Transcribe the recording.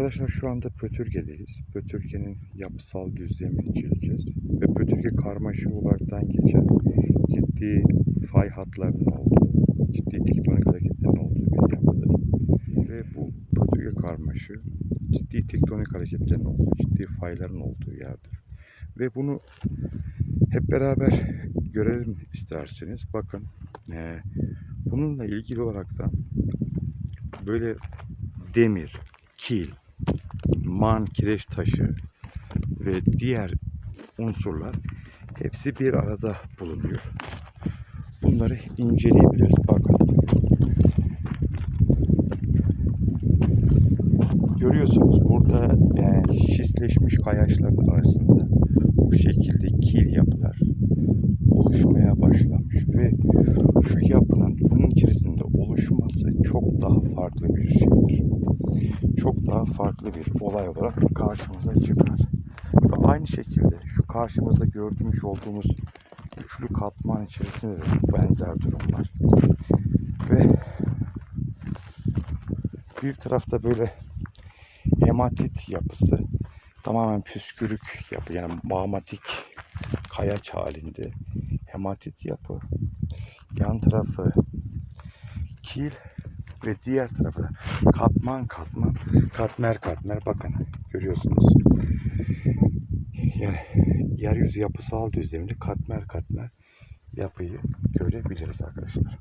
Arkadaşlar şu anda Pötürge'deyiz. Pötürge'nin yapısal düzlemini çizeceğiz. Ve Pötürge karmaşık olaraktan geçen ciddi fay hatlarının olduğu, ciddi tektonik hareketlerin olduğu bir yapıdır. Ve bu Pötürge karmaşı ciddi tektonik hareketlerin olduğu, ciddi fayların olduğu yerdir. Ve bunu hep beraber görelim isterseniz. Bakın eee, bununla ilgili olaraktan böyle demir, kil, man, kireç taşı ve diğer unsurlar hepsi bir arada bulunuyor. Bunları inceleyebiliriz. Bakın. Görüyorsunuz burada e, şisleşmiş kayaçların arasında bu şekilde kil yapılar oluşmaya başlamış ve şu yapının bunun içerisinde oluşması çok daha farklı bir şeydir. Çok daha farklı bir olay olarak karşımıza çıkar. Ve aynı şekilde şu karşımızda görmüş olduğumuz üçlü katman içerisinde de benzer durumlar. Ve bir tarafta böyle hematit yapısı tamamen püskürük yapı yani mağmatik kayaç halinde hematit yapı yan tarafı kil ve diğer tarafı katman katman. Katmer katmer. Bakın görüyorsunuz. Yani yeryüzü yapısal düzleminde katmer katmer yapıyı görebiliriz arkadaşlar.